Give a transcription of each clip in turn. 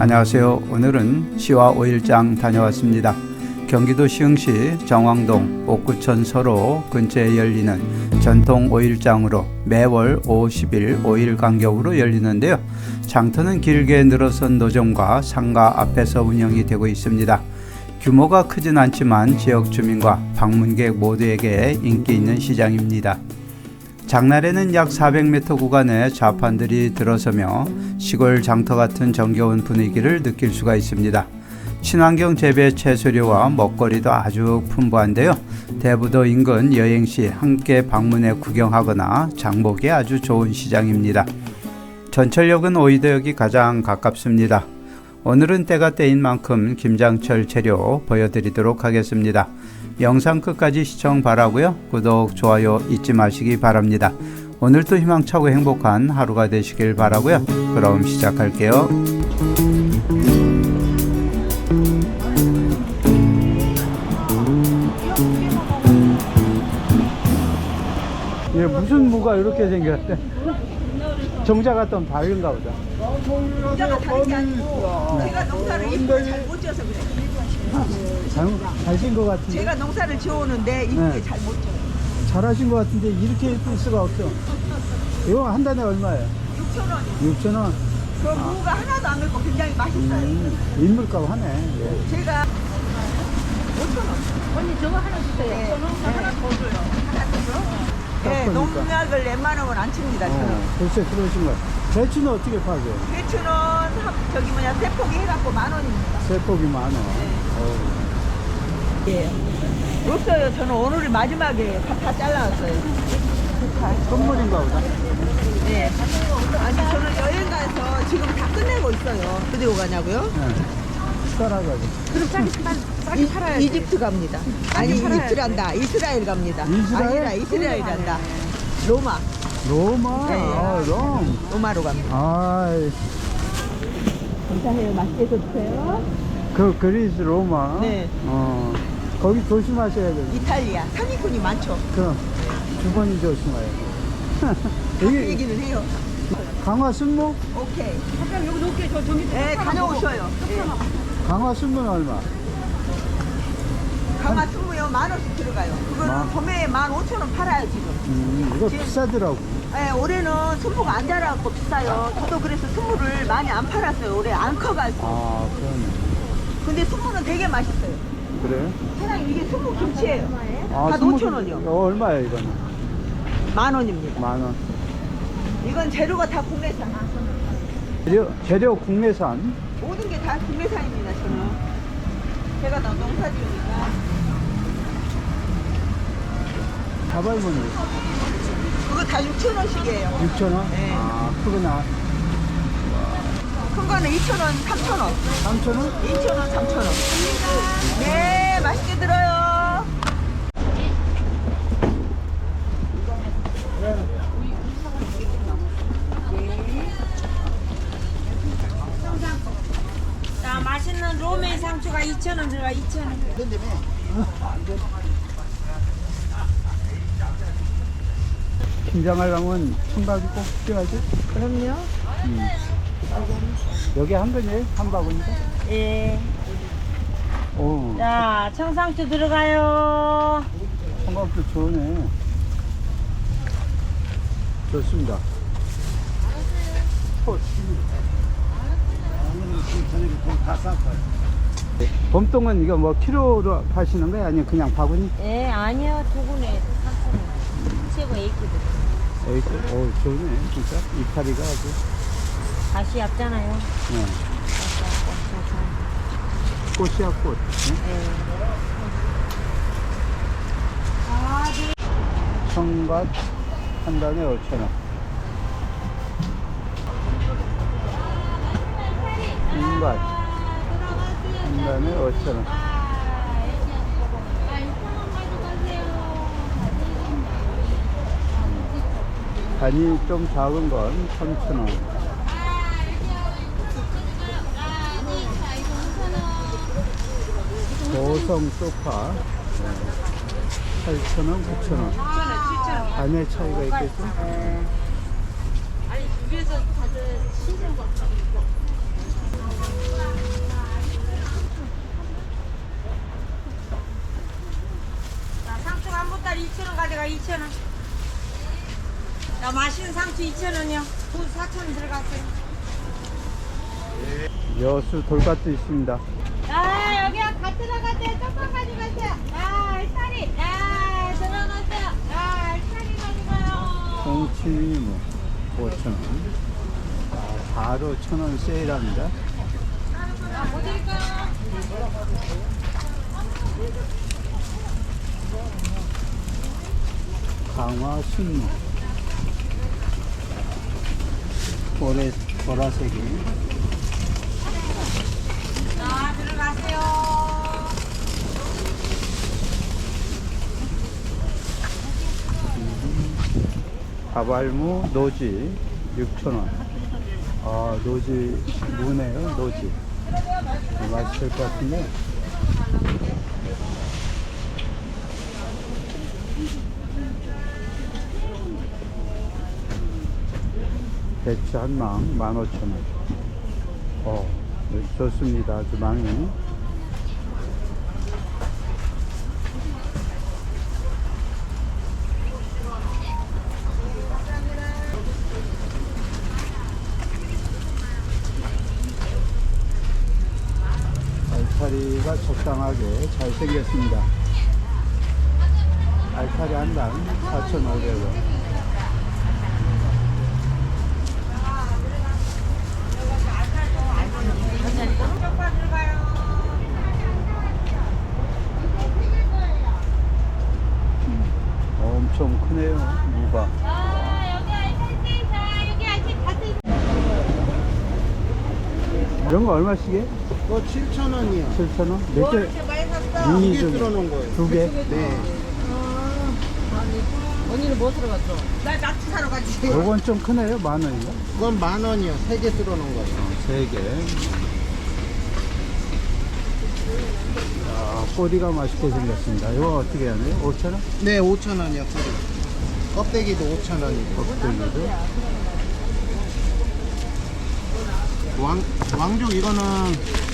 안녕하세요. 오늘은 시와 5일장 다녀왔습니다. 경기도 시흥시 정왕동 옥구천 서로 근처에 열리는 전통 5일장으로 매월 50일 5일 간격으로 열리는데요. 장터는 길게 늘어선 노점과 상가 앞에서 운영이 되고 있습니다. 규모가 크진 않지만 지역 주민과 방문객 모두에게 인기 있는 시장입니다. 장날에는 약 400m 구간에 좌판들이 들어서며 시골 장터 같은 정겨운 분위기를 느낄 수가 있습니다. 친환경 재배 채소류와 먹거리도 아주 풍부한데요. 대부도 인근 여행 시 함께 방문해 구경하거나 장보기 아주 좋은 시장입니다. 전철역은 오이도역이 가장 가깝습니다. 오늘은 때가 때인 만큼 김장철 재료 보여드리도록 하겠습니다. 영상 끝까지 시청 바라고요. 구독, 좋아요 잊지 마시기 바랍니다. 오늘도 희망차고 행복한 하루가 되시길 바라고요. 그럼 시작할게요. 얘 무슨 무가 이렇게 생겼대? 정자 같던 바위인가 보다. 문제가 다른 게 아니고 제가 농사를 이쁘게 잘못 지어서 그래 요. 잘, 잘신 것 같은데. 제가 농사를 지어오는데 이쁘게 네. 잘못 지어요. 잘하신 것 같은데 이렇게 예쁠 수가 없어. 이거 한 단에 얼마예요? 6천 원이요. 6천 원. 그 무가 하나도 안 맵고 굉장히 맛있어요. 음, 인물값 하네. 예. 제가 5천 원. 언니 저거 하나 주세요. 네. 하나 더 줘요. 하나 더 줘? 네. 농약을 웬만하면 안 칩니다. 저는. 어, 글쎄 들어오신 거야. 배추는 어떻게 파세요? 배추는 한- 저기 뭐냐 세포기 해갖고 만 원입니다. 세폭이 많아. 네. 어. 예. 없어요. 저는 오늘이 마지막이에요. 다, 다 잘라왔어요. 선물인가 보다. 네. 아니 저는 여행 가서 지금 다 끝내고 있어요. 어디 가냐고요? 네. 따라가지. 그럼 싸게 싸게 팔아야 이집트 갑니다. 아니 이집트란다. 이스라엘 갑니다. 이스라엘? 아니라 이스라엘 간다. 로마. 로마. 네. 아, 롬. 로마로 갑니다. 아, 감사해요. 맛있게 드세요. 그 그리스 로마. 네. 어. 거기 조심하셔야 돼요. 이탈리아. 상위군이 많죠. 그럼 두 번이 조심해야 돼. 그 이게 얘기는 해요. 강화 순무? 오케이. 잠깐 여기 놓을게요. 저 저기. 네, 다녀오셔요. 네. 강화 순무는 얼마? 강화 승무요 만 원씩 들어가요. 그거는 만- 봄에 만 오천 원 팔아요 지금. 음, 이거 지금- 비싸더라고. 네, 올해는 순무가 안 자라갖고 비싸요. 저도 그래서 순무를 많이 안 팔았어요. 올해 안 커가지고. 아, 그러네. 근데 순무는 되게 맛있어요. 그래요? 사장님 이게 순무 김치예요. 아, 다 5천 원이요. 어, 얼마예요, 이거는? 만 원입니다. 만 원. 이건 재료가 다 국내산. 재료, 재료 국내산. 모든 게 다 국내산입니다. 저는. 제가 다 농사 지으니까. 가발무늬. 그거 다 6천 원씩이에요. 6,000원? 네. 아, 크구나. 큰 거는 2천 원, 3천 원. 3,000원? 2천 원, 3천 원. 네, 맛있게 들어요. 자, 맛있는 로메 상추가 2,000원 들어가 2,000원. 김장하려면 청각이 꼭 필요하지? 그럼요. 음. 여기 한 근이에요? 한 바구니가? 예. 오, 자, 청상추 들어가요. 청각도 좋네. 좋습니다. 꽃. 봄동은 이거 뭐 키로로 파시는 거예요? 아니면 그냥 바구니? 예, 아니요. 두 분에 3,000원. 최고 A급. 에이, 오, 좋네, 진짜. 이파리가 아주. 다시 얇잖아요. 네. 꽃이야, 꽃. 예. 청갓 한 단에 5,000원. 청갓 한 단에 5,000원. 단이 좀 작은 건 3,000원. 고성 소파 8,000원, 9,000원. 안에 차이가 있겠죠? 아니, 집에서 다들 신경 받고. 상추 한 보따리 2,000원 가져가, 2,000원. 나 맛있는 상추 2,000원이요. 돈 4,000원 들어갔어요. 여수 돌밭도 있습니다. 아 들어갔어요. 조금 가져가세요. 야 알타리. 야 들어갔어요. 야 알타리 가져가요. 동치무 5,000원. 아, 바로 1,000원 세일합니다. 뭐 드릴까요? 강화 순무. 보라, 보라색이. 자 들어가세요. 가발무 노지 6,000원. 아, 노지 무네요, 노지. 맛있을 것 같은데. 배추 한망 15,000원. 어, 네, 좋습니다. 아주 망이. 알타리가 적당하게 잘 생겼습니다. 알타리 한당 4,500원. 쪽파 들어가요. 엄청 크네요, 무가. 이런 거 얼마씩이에요? 그거 7,000원이요. 7,000원? 몇 개? 이렇게 많이 샀어. 미니 두개 좀- 들어놓은 거예요. 두 개? 네. 언니는 뭐 들어갔어? 나 낙지 사러 가지. 요건 좀 크네요, 만 원인가? 그건 만 원이요. 세 개 들어놓은 거예요. 세 개. 아, 꼬리가 맛있게 생겼습니다. 이거 어떻게 하네요? 5,000원? 네, 5,000원이요. 꼬리. 껍데기도 5,000원이고. 껍데기도. 왕, 왕족 이거는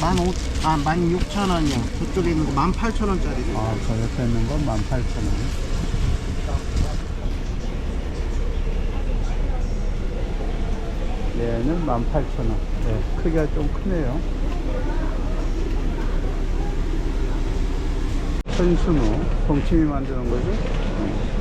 만 오, 아, 만 6,000원이요. 저쪽에 있는 거만 8,000원짜리. 아, 저 옆에 있는 건 18,000원. 얘는 18,000원. 네, 크기가 좀 크네요. 천순우, 동치미 만드는 거죠? 어.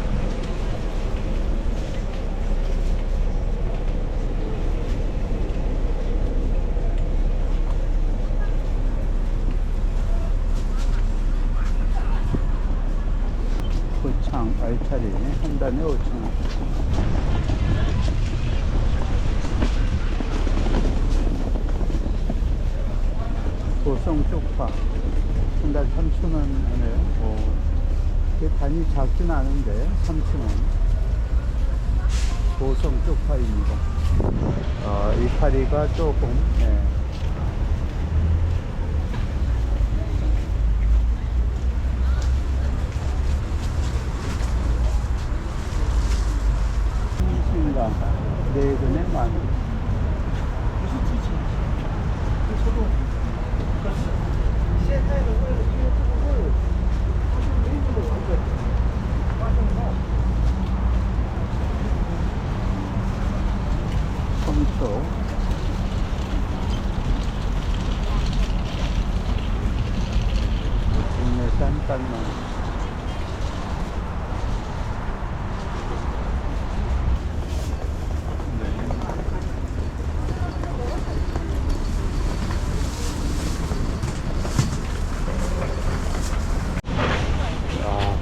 고창 알차리 한 단에 5,000원. 고성 쪽파 한 달 3,000원 하네요. 오. 이게 단이 작진 않은데 3,000원. 고성 쪽파입니다. 아, 이 파리가 조금 네. 있습니다. 네근에 만 원. 성초 국내산 깐만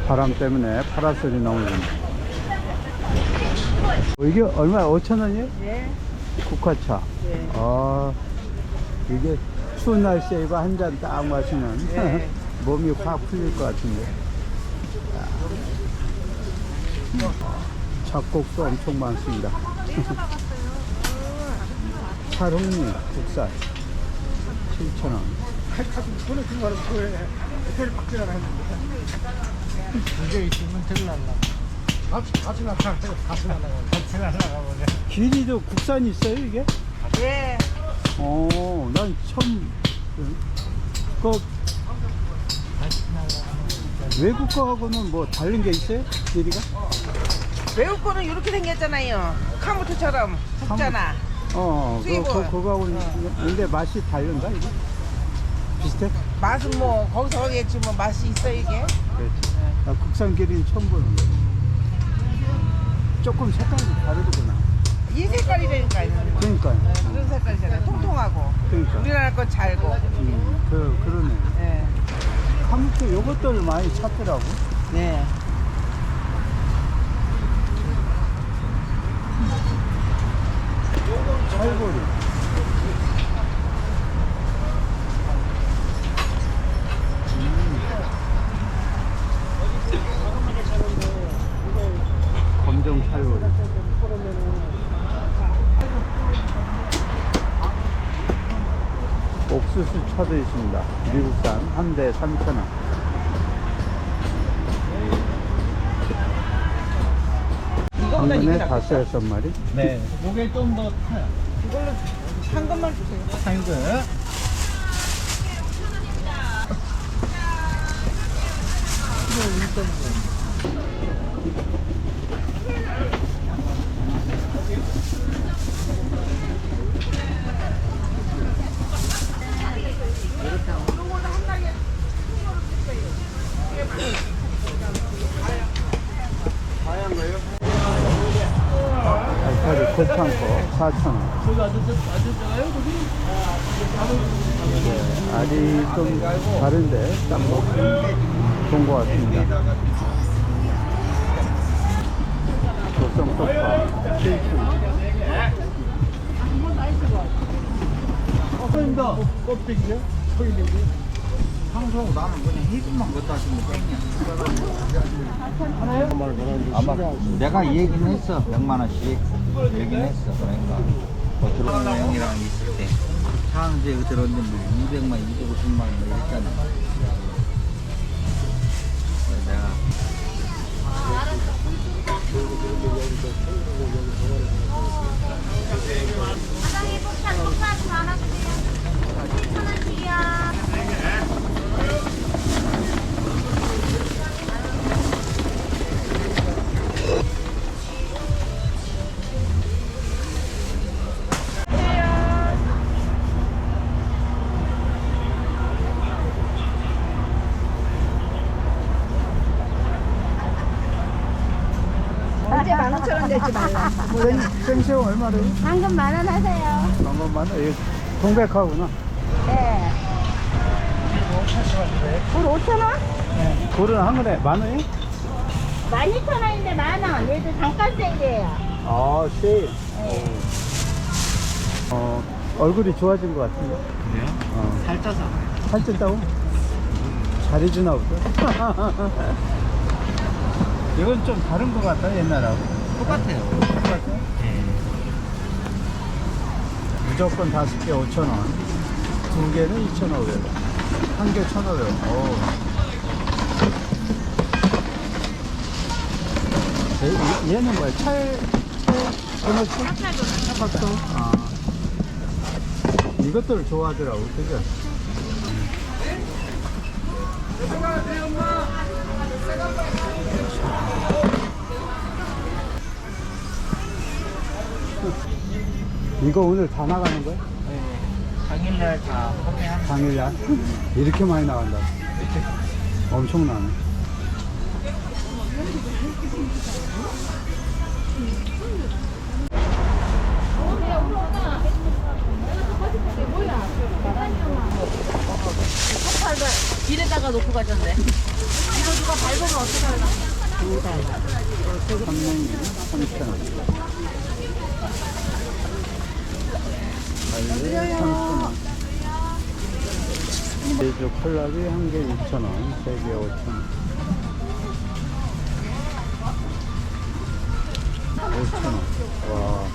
아, 바람 때문에 파라솔이 너무 좋네. 어, 이게 얼마? 5천 원이에요? 네. 국화차. 네. 아, 이게 추운 날씨에 이거 한 잔 딱 마시면 네. 몸이 확 풀릴 것 같은데. 잡곡도 엄청 많습니다. 찰홍리 국산 7,000원. 두개 있으면 들날라. 같이, 같이 나가. 같이 나가. 같이 보네. 길이도 국산 있어요, 이게? 예. 어, 난 처음, 그, 외국 거하고는 뭐 다른 게 있어요? 길이가? 외국 거는 이렇게 생겼잖아요. 카모트처럼 굵잖아. 어, 그, 수입은. 그, 그거하고는 근데 맛이 다른가 이게? 비슷해? 맛은 뭐 거기서 하겠지 뭐 맛이 있어 이게. 그렇지. 나 국산 기린 처음 보는 거. 조금 색깔이 다르구나. 이 색깔이라니까. 그러니까. 네, 그런 색깔이잖아요. 통통하고. 그러니까. 우리나라 건 잘고. 음, 그 그러네. 네. 카무트 요것들 많이 찾더라고. 네. 찰보리. 음. 검정 찰보리. 차도 있습니다. 미국산 한 대 3,000원. 이거보다 한 이게 번에 낫겠다. 다섯 여섯 마리. 네, 요게 좀 더 타요. 이걸로 한 것만 주세요. 상금. 알타리 고창고 4,000원. 저기 좀 다른데 딴거 좋은 것 같습니다. 조성 소파 7,000원. 어, 껍데기요? 평소 나는 그냥 해금만 갖다 주면 땡이야. 아마 내가 얘기는 했어 100만 원씩 얘기는 했어 그러니까 뭐 들어온 내용이랑 있을 때 상제 들었는데 뭐 200만 250만 원 이랬잖아 내가 사장님 폭탄 폭탄 하나 주세요. 하나씩이요. 생, 생새우 얼마래요? 방금 만원 하세요. 방금 만 원? 이게 동백하구나. 네. 물 5천 원? 굴은 한 근에 만 원이? 12,000원인데 만 원. 얘도 잠깐 세일이에요. 아, 세일. 어, 얼굴이 좋아진 것 같은데? 그래요? 어. 살쪄서 살쪘다고? 잘해주나 보다. 이건 좀 다른 것 같다, 옛날하고. 똑같아요 똑같아? 네. 무조건 다섯 개 5,000원. 두 개는 2,500원. 한 개 1,500원. 오. 얘, 얘는 뭐야? 찰, 찰, 도넛? 찹쌀 아. 이것들을 좋아하더라고, 그죠? 이거 오늘 다 나가는 거야? 당일날 다 판매하는 당일날? 이렇게 많이 나간다. 엄청나네. 이래다가 놓고 가셨네. 삼명이 3,000원. 알리 3,000원. 제주 콜라비 한 개 6,000원, 세 개 5,000원. 5,000원. 와.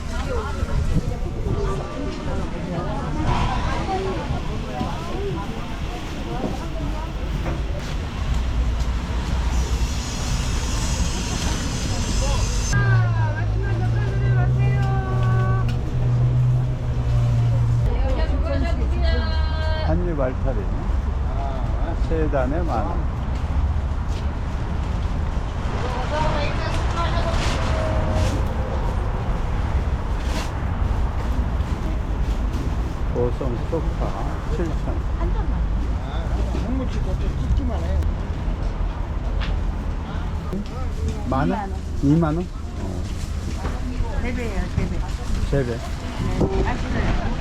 알타리. 세단에 만 원. 보성 소파 7천 한무치 것도 찍기만 해. 만 원? 2만 원? 세배예요, 세배. 세 배. 음.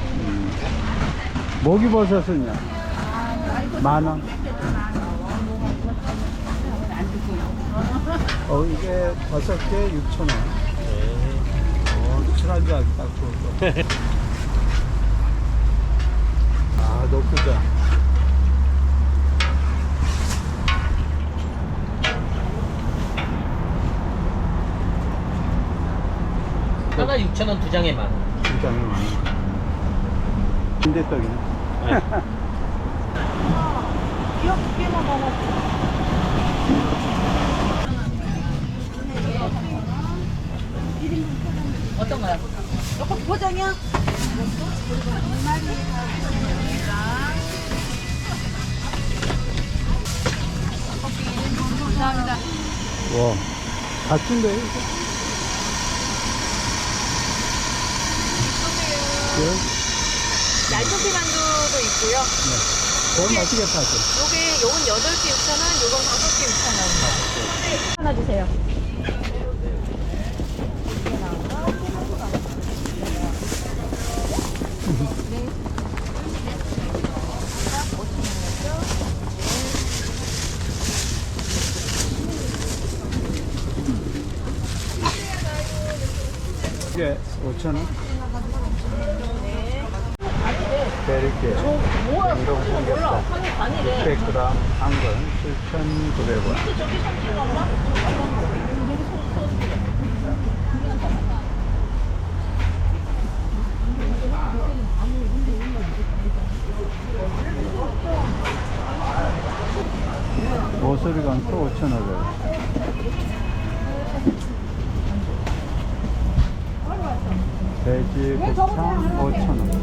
모기버섯은요? 만 원? 어, 이게 다섯 개 6천 원. 어, 술한잔 딱 좋을 거. 아, 녹두전. 하나 6,000원 두 장에 만 원. 두 장에 만 원. 빈대떡이네. 귀엽게만 먹어. 어떤 거야? 이거 포장이야? 감사합니다. 와, 같은데? 이거? 예? 얇은 피 만두 도 있고요. 그건 어떻게 파죠? 요게 요건 8개 6,000원, 요건 5개 6,000원. 하나 주세요. 이게 5천 원? 3,900원. 모서리 강토 5,500원. 돼지 곱창 5,000원.